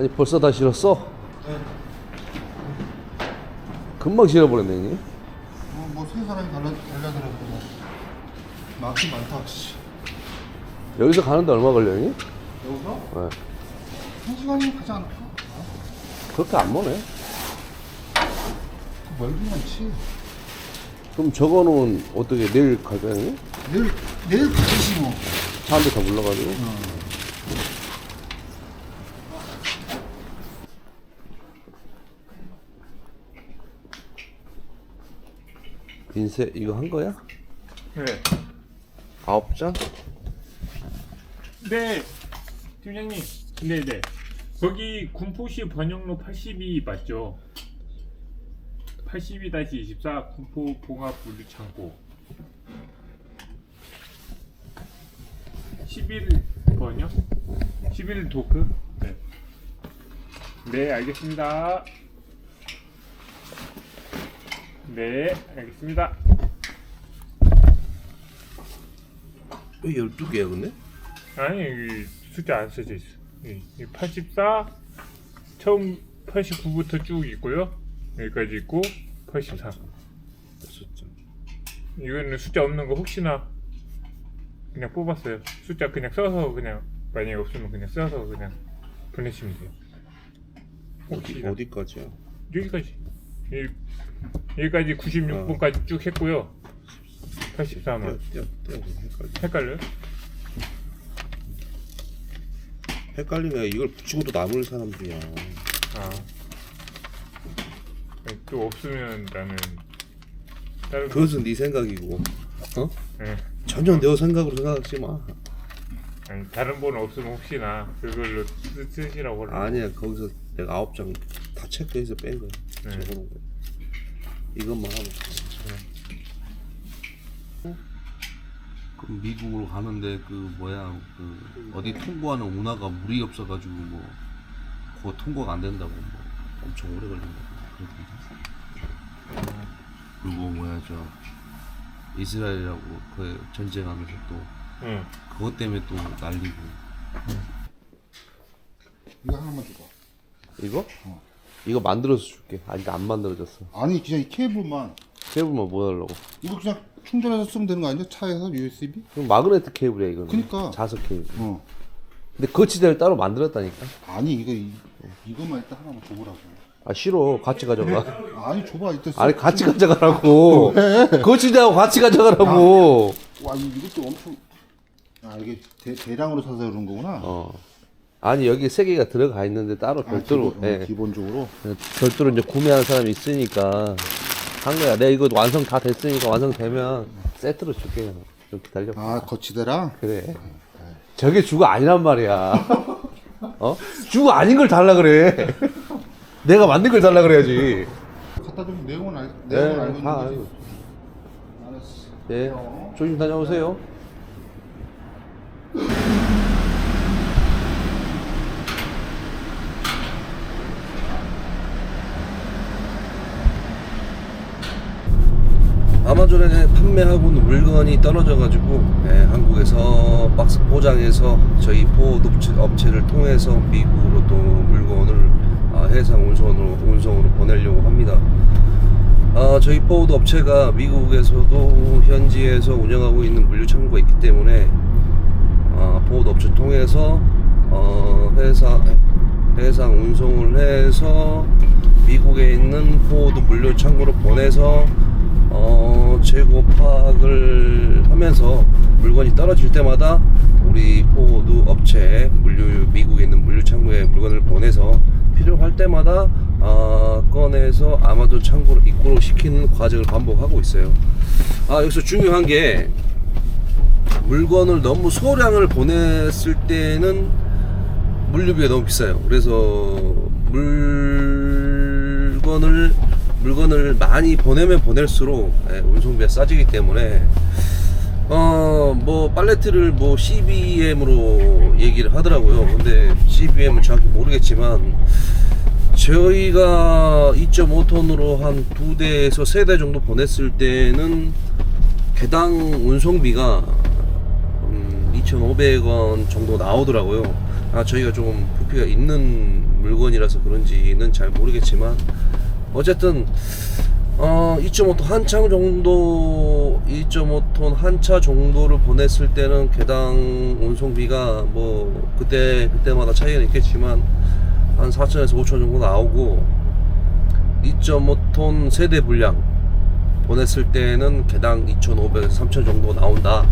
아니 벌써 다 실었어? 네. 금방 실어버렸네 형님 뭐세 사람이 달라 달라들었고 뭐. 막히 많다. 씨. 여기서 가는데 얼마 걸려 형님? 여기서 네. 한 시간이 가지 않을까? 그렇게 안 머네 그 멀긴 않지. 그럼 저거는 어떻게 내일 갈까요 형님? 내일 내일 가지 뭐. 차한대더 불러가지고 인쇄 이거 한 거야? 네. 아홉 장? 네. 팀장님. 네 네. 거기 군포시 번영로 82 맞죠? 82-24 군포 봉합 물류 창고 11번이요? 11 도크? 네. 네, 알겠습니다. 네, 알겠습니다. 왜 12개야 근데? 아니 여기 숫자 안 써져 있어. 이, 이 84, 처음 89부터 쭉 있고요. 여기까지 있고 83. 이거는 숫자 없는 거 혹시나 그냥 뽑았어요. 숫자 그냥 써서 그냥 만약에 없으면 그냥 써서 그냥 보내시면 돼요. 어디, 혹시나. 어디까지야? 여기까지. 이, 여기까지 96분까지 쭉 했고요. 83은. 떼어 떼어 헷갈려. 헷갈려요? 헷갈리면 이걸 붙이고도 남을 사람들이야. 아. 또 없으면 나는 다른 그것은 네 생각이고. 어? 예. 전혀 내 생각으로 생각하지 마. 아니, 다른 번 없으면 혹시나 그걸로 쓰, 쓰시라고 그러는 아니야. 거기서 내가 아홉 장 다 체크해서 뺀 거야 네. 적어놓은 거야 이것만 하면 그럼 미국으로 가는데 그 뭐야 그 어디 통과하는 운하가 물이 없어가지고 뭐 그거 통과가 안 된다고 뭐 엄청 오래 걸린다고 얘기했어. 그리고 뭐야 저 이스라엘하고 그 전쟁하면서 또 응. 그것 때문에 또 날리고 이거 하나만 줘봐. 이거? 이거 만들어서 줄게 아직 안 만들어졌어 아니 그냥 이 케이블만 케이블만 뭐 하려고 이거 그냥 충전해서 쓰면 되는 거 아니야? 차에서 USB? 그럼 마그네트 케이블이야 이거는 그니까. 자석 케이블 어. 근데 거치대를 따로 만들었다니까 아니 이거 이, 이것만 일단 하나만 줘보라고. 아 싫어 같이 가져가 아니 줘봐 일단. 아니 같이 가져가라고 거치대하고 같이 가져가라고 와 이- 이것도 엄청. 아 이게 대, 대량으로 사서 그런 거구나. 어 아니 여기 세 개가 들어가 있는데 따로 아, 별도로 기본, 어, 예. 기본적으로. 별도로 이제 구매하는 사람이 있으니까 한 거야 내가 이거 완성 다 됐으니까 완성되면 세트로 줄게요 좀 기다려 아 거치대랑. 그래. 저게 주가 아니란 말이야. 어? 주가 아닌 걸 달라 그래. 내가 만든 걸 달라 그래야지. 갖다 주면 내용은 알 네, 내용은 알고 있는 다. 알고. 알았어. 예. 조심 다녀오세요. 아마존에 판매하고 있는 물건이 떨어져가지고 예, 한국에서 박스 포장해서 저희 업체- 업체를 통해서 미국으로 또 물건을 아, 해상 운송으로, 운송으로 보내려고 합니다. 아, 저희 포드 업체가 미국에서도 현지에서 운영하고 있는 물류 창고가 있기 때문에 아, 포드 업체 통해서 어, 해상 해상 운송을 해서 미국에 있는 포드 물류 창고로 보내서 어, 재고 파악을 하면서 물건이 떨어질 때마다 우리 포드 업체 물류 미국에 있는 물류 창고에 물건을 보내서 필요할 때마다 아, 꺼내서 아마존 창고로 입고로 시키는 과정을 반복하고 있어요. 아 여기서 중요한 게 물건을 너무 소량을 보냈을 때는 물류비가 너무 비싸요. 그래서 물건을 물건을 많이 보내면 보낼수록 예, 운송비가 싸지기 때문에 어 뭐 팔레트를 뭐 CBM으로 얘기를 하더라고요. 근데 CBM은 정확히 모르겠지만 저희가 2.5톤으로 한 두 대에서 세 대 정도 보냈을 때는 개당 운송비가 음, 2,500원 정도 나오더라고요. 아, 저희가 좀 부피가 있는 물건이라서 그런지는 잘 모르겠지만 어쨌든 어, 2.5톤 한창 정도 2.5톤 한 차 정도를 보냈을 때는 개당 운송비가 뭐 그때 그때마다 차이가 있겠지만 한 4천에서 5천 정도 나오고 2.5톤 세대 분량 보냈을 때는 개당 2,500에서 3,000 정도 나온다.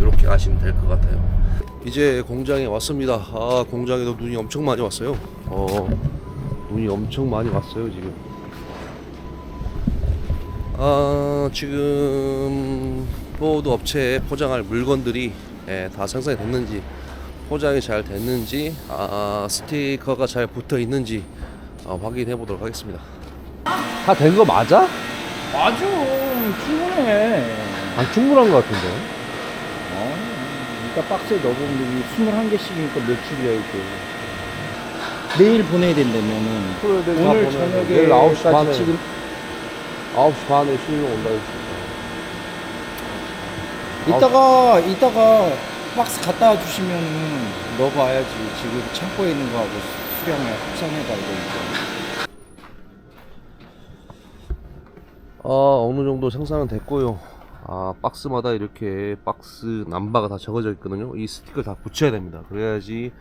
이렇게 아시면 될 것 같아요. 이제 공장에 왔습니다. 아, 공장에도 눈이 엄청 많이 왔어요. 어, 눈이 엄청 많이 왔어요, 지금. 아, 지금 보드 업체에 포장할 물건들이 예, 다 생산이 됐는지, 포장이 잘 됐는지, 아, 스티커가 잘 붙어 있는지 아, 확인해 보도록 하겠습니다. 다 된 거 맞아? 맞아 충분해 아, 충분한 것 같은데. 어, 그러니까 박스에 넣어보면 21개씩이니까 며칠이야 이게 내일 보내야 된다면은 그래, 내일 다 오늘 보내야 돼. 저녁에 내일 9시 반에 지금 9시 반에 실려 온다 했어. 이따가 이따가 박스 갖다 주시면은 넣어봐야지 지금 창고에 있는 거하고 수량에 합산해가 이거 이제 아 어느 정도 생산은 됐고요. 아 박스마다 이렇게 박스 남바가 다 적어져 있거든요. 이 스티커 다 붙여야 됩니다. 그래야지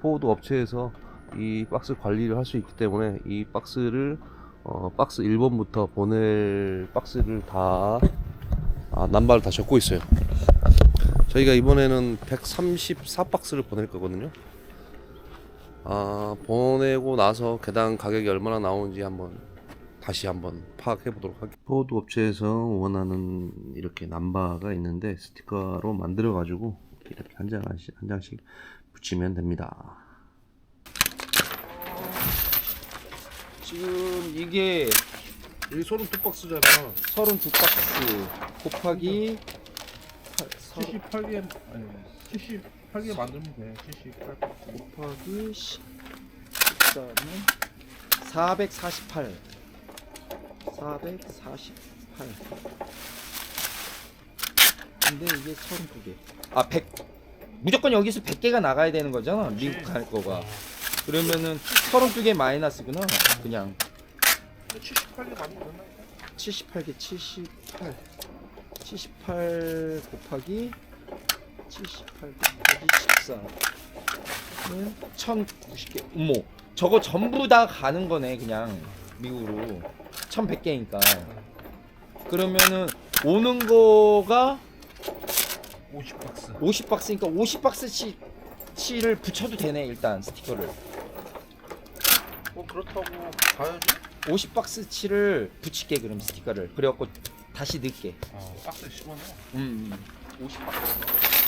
포드 업체에서 이 박스 관리를 할 수 있기 때문에 이 박스를 어, 박스 1번부터 보낼 박스를 다 아, 남바를 다 적고 있어요. 저희가 이번에는 134박스를 보낼 거거든요. 아 보내고 나서 개당 가격이 얼마나 나오는지 한번 다시 한번 파악해 보도록 하겠습니다. 포드 업체에서 원하는 이렇게 남바가 있는데 스티커로 만들어 가지고 이렇게 한장한 장씩 붙이면 됩니다. 지금 이게 여기 소름 두 박스잖아. 32박스 곱하기 78개 아니 78개 만들면 돼. 78. 곱하기 10 그다음에 448 448 근데 이게 32개 아 100 무조건 여기서 100개가 나가야 되는 거잖아 미국 갈 거가 그러면은 32개 마이너스구나. 그냥. 78개 만들면 78개 78 78 곱하기 78 곱하기 14는 1090개. 어머 저거 전부 다 가는 거네 그냥. 미국으로. 1100개니까. 그러면은 오는 거가 50박스. 50박스니까 50박스치 치를 붙여도 되네 일단 스티커를 뭐 그렇다고 가야지. 50박스 치를 붙일게 그럼 스티커를 그래갖고 다시 넣을게 어, 박스에 씹어넣어. 음, 50박스.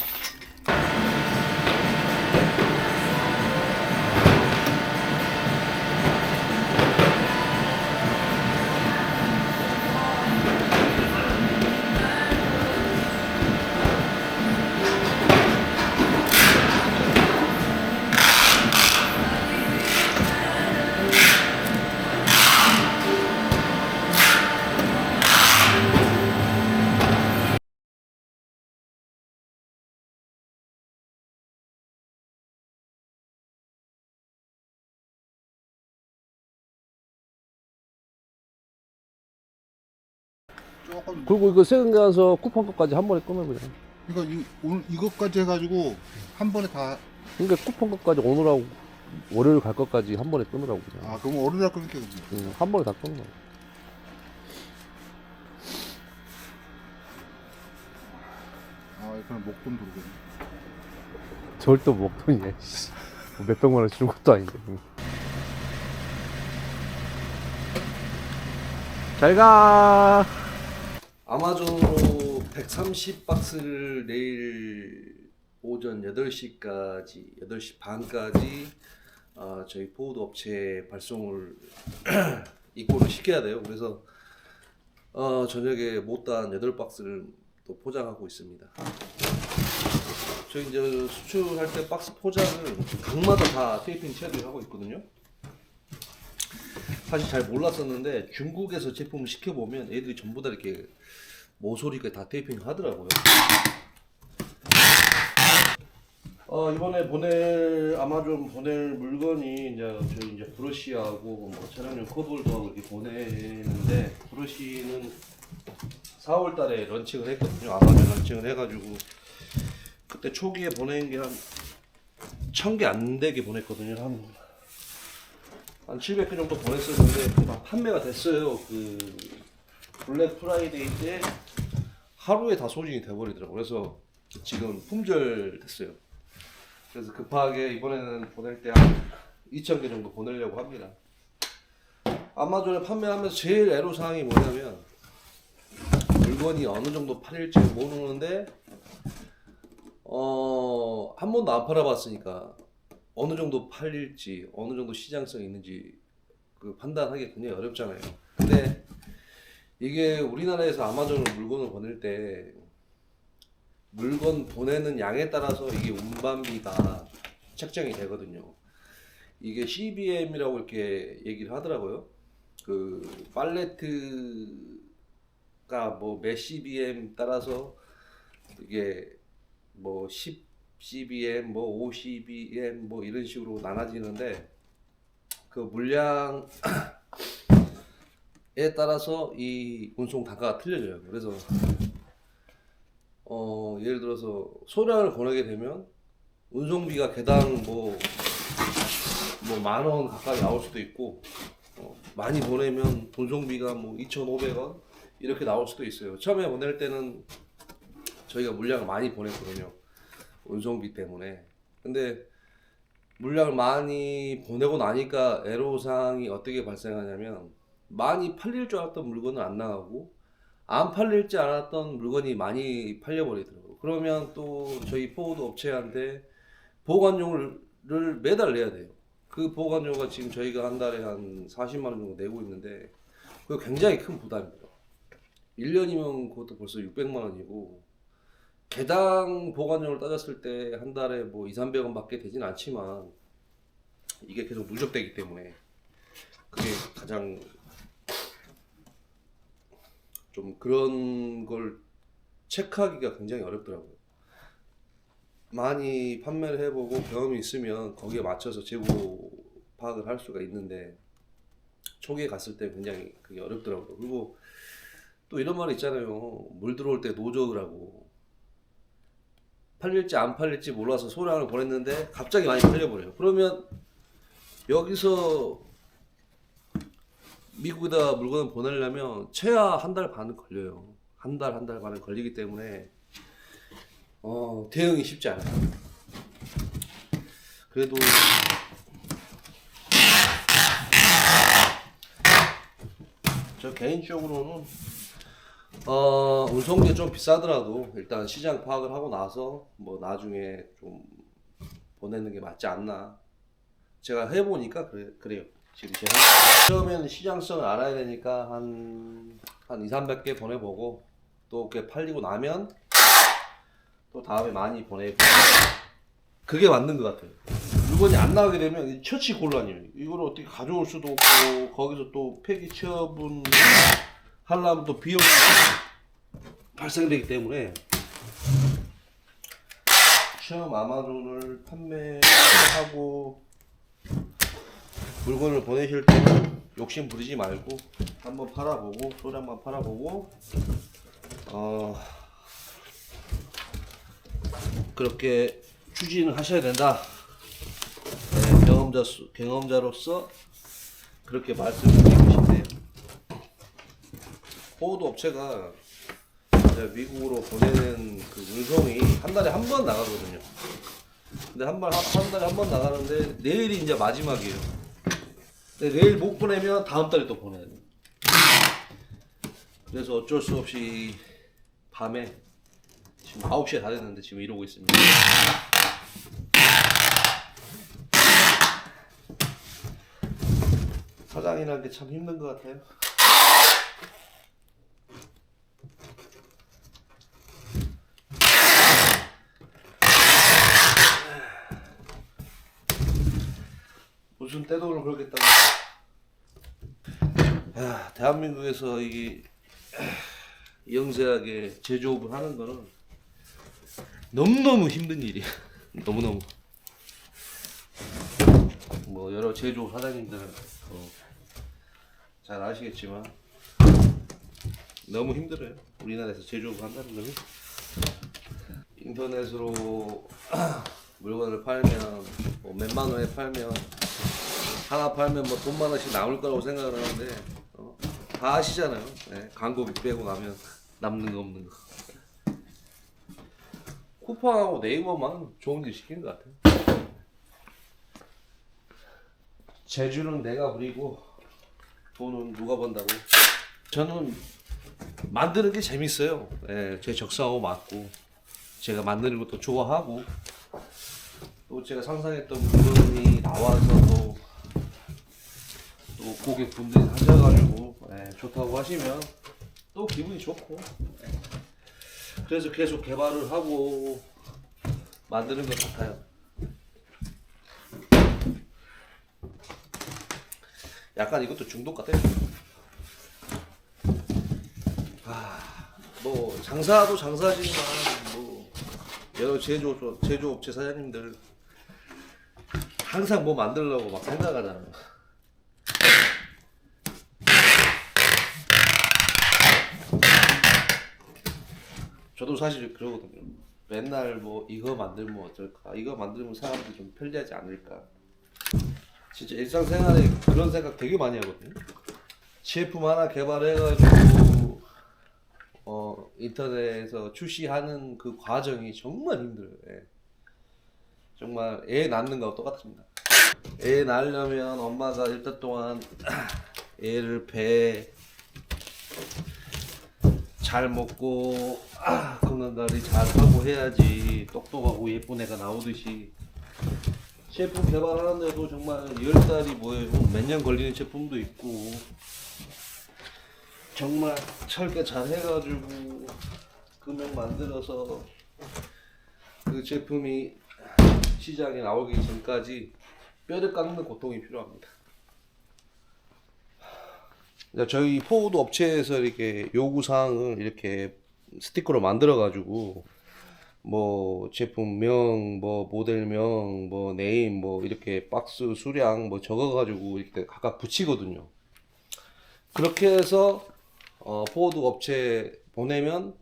조금 그리고 이거 세금 가서 쿠폰 것까지 한 번에 끊어버려. 그러니까 이, 오늘 이것까지 해가지고 한 번에 다. 그러니까 쿠폰 것까지 오늘하고 월요일 갈 것까지 한 번에 끊으라고 그냥. 아 그럼 날 끊게 그지. 응, 한 번에 다 끊어. 아 그럼 목돈 들어오겠네. 또 먹돈이야. 씨. 뭐 몇백만 원 주는 것도 아닌데. 응. 잘 가. 아마존으로 130박스를 내일 오전 8시까지 8시 반까지 아, 저희 포드 업체에 발송을 입고를 시켜야 돼요. 그래서 어, 저녁에 못다한 8박스를 또 포장하고 있습니다. 저희 이제 수출할 때 박스 포장을 각마다 다 테이핑 처리를 하고 있거든요. 사실 잘 몰랐었는데 중국에서 제품을 시켜보면 애들이 전부 다 이렇게 모서리가 다 테이핑 하더라고요. 어 이번에 보낼 아마존 보낼 물건이 이제 저희 이제 브러쉬하고 뭐 촬영용 컵홀더하고 이렇게 보내는데 브러쉬는 4월달에 런칭을 했거든요. 아마존 런칭을 해가지고 그때 초기에 보낸 게한천개안 되게 보냈거든요. 한, 한 700개 정도 보냈었는데 다 판매가 됐어요. 그 블랙 프라이데이 때 하루에 다 소진이 돼버리더라고요. 그래서 지금 품절 됐어요. 그래서 급하게 이번에는 보낼 때 한 2,000개 정도 보내려고 합니다. 아마존에 판매하면서 제일 애로사항이 뭐냐면 물건이 어느 정도 팔릴지 모르는데 어, 한 번도 안 팔아봤으니까 어느 정도 팔릴지 어느 정도 시장성이 있는지 그 판단하기 굉장히 어렵잖아요. 근데 이게 우리나라에서 아마존으로 물건을 보낼 때 물건 보내는 양에 따라서 이게 운반비가 책정이 되거든요. 이게 CBM이라고 이렇게 얘기를 하더라고요. 그 팔레트가 뭐 몇 CBM 따라서 이게 뭐 10 CBM, 뭐5 CBM 뭐 이런 식으로 나눠지는데 그 물량에 따라서 이 운송 단가가 틀려져요. 그래서 어 예를 들어서 소량을 보내게 되면 운송비가 개당 뭐 뭐 만 원 가까이 나올 수도 있고 어, 많이 보내면 운송비가 뭐 2,500원 이렇게 나올 수도 있어요. 처음에 보낼 때는 저희가 물량을 많이 보냈거든요. 운송비 때문에. 근데 물량을 많이 보내고 나니까 애로사항이 어떻게 발생하냐면 많이 팔릴 줄 알았던 물건은 안 나가고 안 팔릴지 않았던 물건이 많이 팔려버리더라고요. 그러면 또 저희 포워드 업체한테 보관료를 매달 내야 돼요. 그 보관료가 지금 저희가 한 달에 한 40만 원 정도 내고 있는데 그거 굉장히 큰 부담입니다. 1년이면 그것도 벌써 600만 원이고 개당 보관료를 따졌을 때 한 달에 뭐 2, 300원 밖에 되진 않지만 이게 계속 누적되기 때문에 그게 가장 좀 그런 걸 체크하기가 굉장히 어렵더라고요. 많이 판매를 해보고 경험이 있으면 거기에 맞춰서 재고 파악을 할 수가 있는데 초기에 갔을 때 굉장히 그게 어렵더라고요. 그리고 또 이런 말 있잖아요. 물 들어올 때 노적이라고. 팔릴지 안 팔릴지 몰라서 소량을 보냈는데 갑자기 많이 팔려버려요. 그러면 여기서 미국에다 물건을 보내려면 최하 한 달 반은 걸려요. 한 달, 한 달 반은 걸리기 때문에 어, 대응이 쉽지 않아요. 그래도 저 개인적으로는 어, 운송비 좀 비싸더라도 일단 시장 파악을 하고 나서 뭐 나중에 좀 보내는 게 맞지 않나. 제가 해보니까 그래, 그래요. 지금 제가 처음에는 시장성을 알아야 되니까 한, 한 2, 300개 보내보고 또 그게 팔리고 나면 또 다음에 많이 보내고 그게 맞는 것 같아요. 물건이 안 나가게 되면 이 처치 곤란이에요. 이걸 어떻게 가져올 수도 없고 거기서 또 폐기 처분 하려면 또 비용이 발생되기 때문에 처음 아마존을 판매하고 물건을 보내실 때는 욕심 부리지 말고 한번 팔아보고 소량만 팔아보고 어 그렇게 추진을 하셔야 된다. 네, 경험자 경험자로서 그렇게 싶네요. 포워드 업체가 이제 미국으로 보내는 그 운송이 한 달에 한 번 나가거든요. 근데 한 번, 한 달에 한 번 나가는데 내일이 이제 마지막이에요. 근데 내일 못 보내면 다음 달에 또 보내야 돼요. 그래서 어쩔 수 없이 밤에 지금 9시에 다 됐는데 지금 이러고 있습니다. 사장이라는 게 참 힘든 것 같아요. 무슨 떼돈을 벌겠다고. 야, 대한민국에서 이게 영세하게 제조업을 하는 거는 너무너무 힘든 일이야. 너무너무 뭐 여러 제조 사장님들은 어, 잘 아시겠지만 너무 힘들어요. 우리나라에서 제조업 한다는 거는 인터넷으로 물건을 팔면 뭐 몇만 원에 팔면 하나 팔면 뭐 돈만 원씩 남을 거라고 생각을 하는데 어, 다 아시잖아요. 네, 광고비 빼고 나면 남는 거 없는 거. 쿠팡하고 네이버만 좋은 일 시킨 것 같아요. 제주는 내가 부리고 돈은 누가 번다고. 저는 만드는 게 재밌어요. 예, 제 적성하고 맞고 제가 만드는 것도 좋아하고 또 제가 상상했던 물건이 나와서 또, 또 고객분들이 하셔가지고 예, 좋다고 하시면 또 기분이 좋고 예. 그래서 계속 개발을 하고 만드는 것 같아요. 약간 이것도 중독 같아요. 아, 뭐 장사도 장사지만 뭐 여러 제조 제조업체 사장님들 항상 뭐 만들려고 막 생각하잖아요. 저도 사실 그러거든요. 맨날 뭐 이거 만들면 어떨까? 이거 만들면 사람들이 좀 편리하지 않을까? 진짜 일상생활에 그런 생각 되게 많이 하거든요. 제품 하나 개발해가지고 어 인터넷에서 출시하는 그 과정이 정말 힘들어요. 예. 정말 애 낳는 거와 똑같습니다. 애 낳으려면 엄마가 일단 동안 애를 배 잘 먹고 아, 건강관리 잘 하고 해야지. 똑똑하고 예쁜 애가 나오듯이. 제품 개발하는데도 정말 열 달이 뭐예요? 몇 년 걸리는 제품도 있고. 정말 설계 잘 해가지고 금액 만들어서 그 제품이 시장에 나오기 전까지 뼈를 깎는 고통이 필요합니다. 이제 저희 포우드 업체에서 이렇게 요구 사항을 이렇게 스티커로 만들어 가지고 뭐 제품명, 뭐 모델명, 뭐 네임, 뭐 이렇게 박스 수량 뭐 적어 가지고 이렇게 각각 붙이거든요. 그렇게 해서 어, 포워드 업체 보내면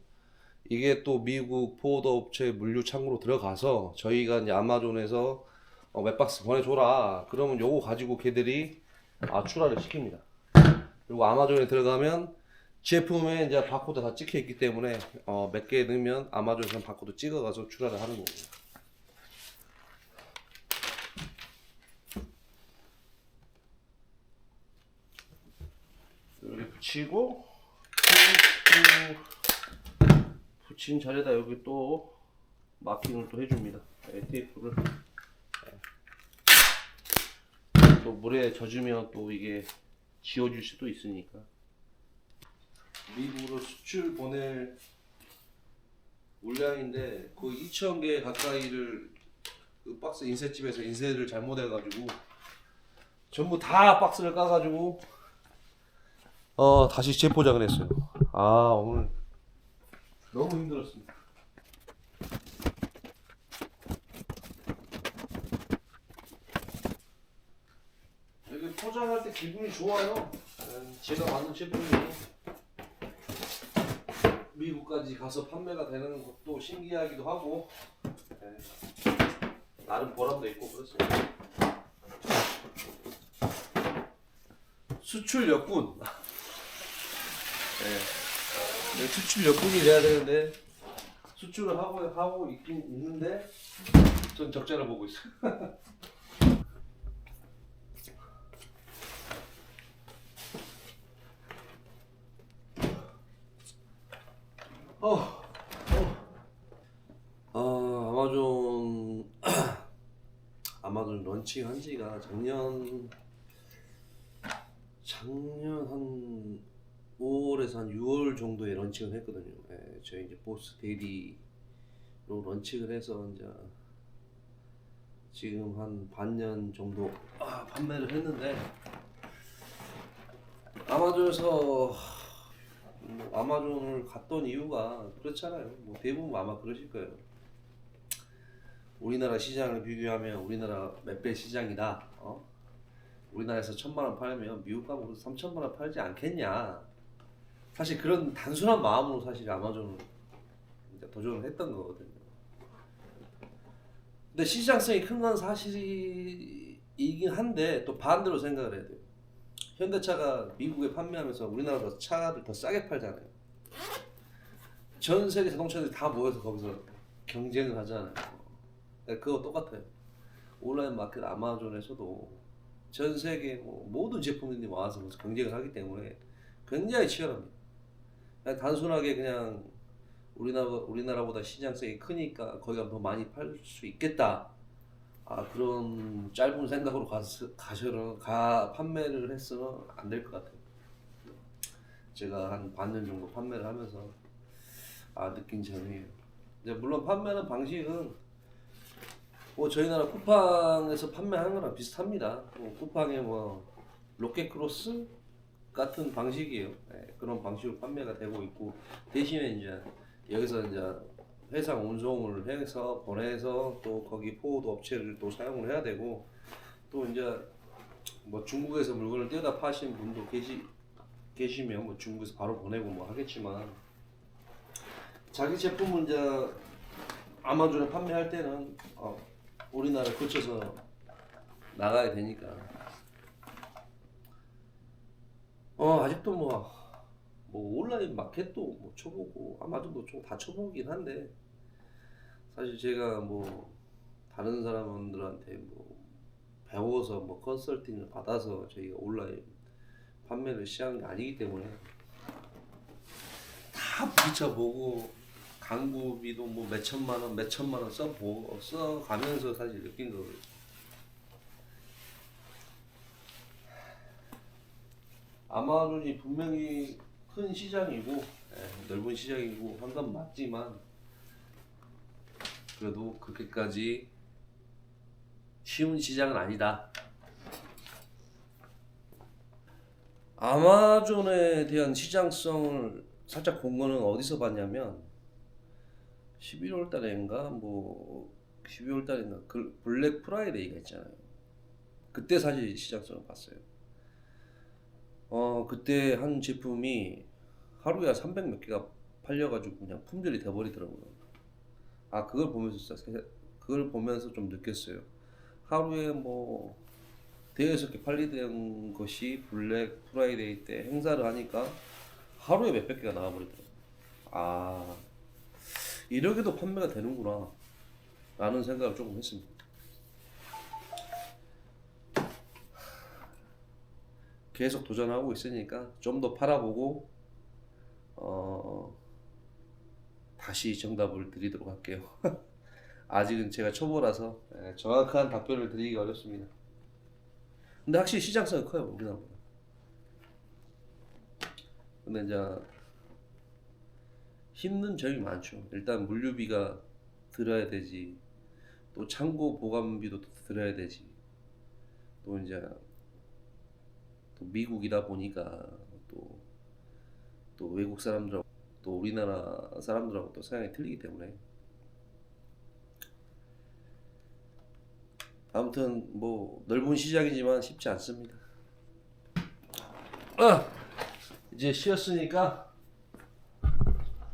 이게 또 미국 포워드 업체 물류 창구로 들어가서 저희가 이제 아마존에서 어, 몇 박스 보내줘라. 그러면 요거 가지고 걔들이 아, 출하를 시킵니다. 그리고 아마존에 들어가면 제품에 이제 바코드 다 찍혀 있기 때문에 어, 몇 개 넣으면 아마존에서 바코드 찍어가서 출하를 하는 거고요. 이렇게 붙이고 테이프 붙인 자리에다 여기 또 마킹을 또 해줍니다. 네, 테이프를 네. 또 물에 젖으면 또 이게 지워질 수도 있으니까 미국으로 수출 보낼 물량인데 거의 2천 개 가까이를 그 박스 인쇄집에서 인쇄를 잘못해가지고 전부 다 박스를 까가지고 어 다시 재포장을 했어요. 아 오늘 너무 힘들었습니다. 포장할 때 기분이 좋아요. 음, 제가 만든 제품이 미국까지 가서 판매가 되는 것도 신기하기도 하고 네. 나름 보람도 있고 그렇습니다. 수출 역군. 네. 네, 수출 역군이 돼야 되는데 수출을 하고 하고 있긴 있는데 전 적자를 보고 있어요. 어, 어. 아, 아마존 아마존 런칭 한 지가 작년 작년 한 5월에서 한 6월 정도에 런칭을 했거든요. 예, 저희 이제 보스 데이리로 런칭을 해서 이제 지금 한 반년 정도 아, 판매를 했는데 아마존에서 뭐 아마존을 갔던 이유가 그렇잖아요. 뭐 대부분 아마 그러실 거예요. 우리나라 시장을 비교하면 우리나라 몇 배 시장이다. 어? 우리나라에서 천만 원 팔면 미국 가면 삼천만 원 팔지 않겠냐. 사실 그런 단순한 마음으로 사실 아마존은 도전을 했던 거거든요. 근데 시장성이 큰 건 사실이긴 한데 또 반대로 생각을 해야 돼요. 현대차가 미국에 판매하면서 우리나라보다 차를 더 싸게 팔잖아요. 전 세계 자동차들이 다 모여서 거기서 경쟁을 하잖아요. 네, 그거 똑같아요. 온라인 마켓 아마존에서도 전 세계 뭐 모든 제품들이 와서 거기서 경쟁을 하기 때문에 굉장히 치열합니다. 그냥 단순하게 그냥 우리나라 우리나라보다 시장성이 크니까 거기가 더 많이 팔 수 있겠다. 아 그런 짧은 생각으로 가서 가셔는 가 판매를 했으면 안 될 것 같아요. 제가 한 반년 정도 판매를 하면서 아 느낀 점이에요. 이제 물론 판매하는 방식은 뭐 저희 나라 쿠팡에서 판매하는 거랑 비슷합니다. 뭐 쿠팡에 뭐 로켓 크로스 같은 방식이에요. 예, 그런 방식으로 판매가 되고 있고 대신에 이제 여기서 이제 해상 운송을 해서 보내서 또 거기 포드 업체를 또 사용을 해야 되고 또 이제 뭐 중국에서 물건을 떼다 파신 분도 계시 계시면 뭐 중국에서 바로 보내고 뭐 하겠지만 자기 제품을 이제 아마존에 판매할 때는 어, 우리나라를 거쳐서 나가야 되니까. 어 아직도 뭐, 뭐 온라인 마켓도 뭐 쳐보고 아마존도 좀 다 쳐보긴 한데 사실 제가 뭐 다른 사람들한테 뭐 배워서 뭐 컨설팅을 받아서 저희가 온라인 판매를 시작한 게 아니기 때문에 다 부딪혀보고 강구비도 뭐 몇 천만 원, 몇 천만 원 써보고 써가면서 사실 느낀 거거든요. 아마존이 분명히 큰 시장이고 예, 넓은 시장이고 한 건 맞지만 그래도 그렇게까지 쉬운 시장은 아니다. 아마존에 대한 시장성을 살짝 본 거는 어디서 봤냐면 11월 달인가 뭐 12월 달인가 그 블랙 프라이데이가 있잖아요. 그때 사실 시장성을 봤어요. 어 그때 한 제품이 하루에 한300 몇 개가 팔려가지고 그냥 품절이 돼버리더라고요. 아 그걸 보면서 그걸 보면서 좀 느꼈어요. 하루에 뭐 대여섯 개 팔리던 것이 블랙 프라이데이 때 행사를 하니까 하루에 몇백 개가 나와버리더라고요. 아 이렇게도 판매가 되는구나 라는 생각을 조금 했습니다. 계속 도전하고 있으니까 좀 더 팔아보고 어 다시 정답을 드리도록 할게요. 아직은 제가 초보라서 예, 정확한 답변을 드리기 어렵습니다. 근데 확실히 시장성이 커요 우리나라보다. 근데 이제 힘든 점이 많죠. 일단 물류비가 들어야 되지. 또 창고 보관비도 들어야 되지. 또 이제 또 미국이다 보니까 또, 또 외국 사람들하고 또 우리나라 사람들하고 또 성향이 틀리기 때문에 아무튼 뭐 넓은 시장이지만 쉽지 않습니다. 아, 이제 쉬었으니까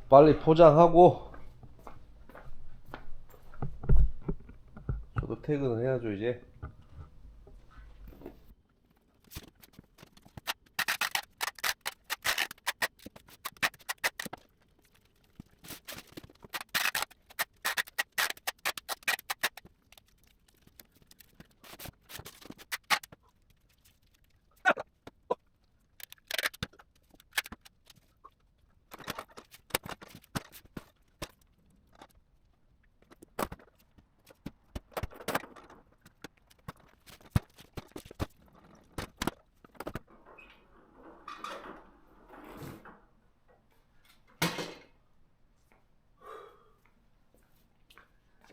빨리 포장하고 저도 퇴근을 해야죠 이제.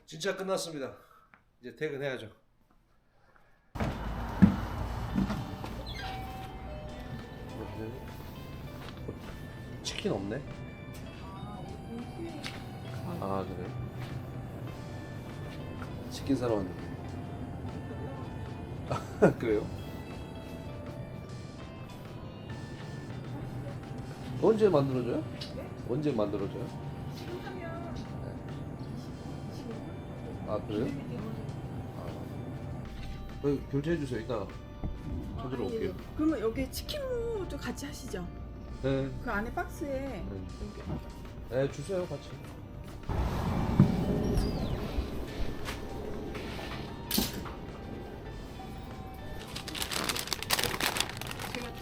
진짜 끝났습니다. 이제 퇴근해야죠. 치킨 없네. 아 그래? 치킨 사러 왔는데. 그래요? 언제 만들어줘요? 언제 만들어줘요? 그래요? 아. 어, 결제해 주세요. 이따 찾으러 아, 예. 올게요. 그러면 여기 치킨무도 같이 하시죠? 네. 그 안에 박스에 네 주세요 같이.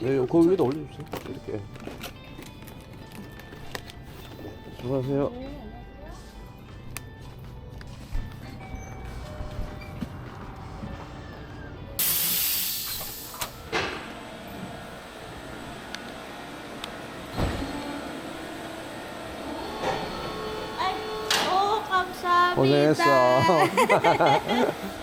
네, 그 위에다 올려주세요. 이렇게. 수고하세요. ハハハハ。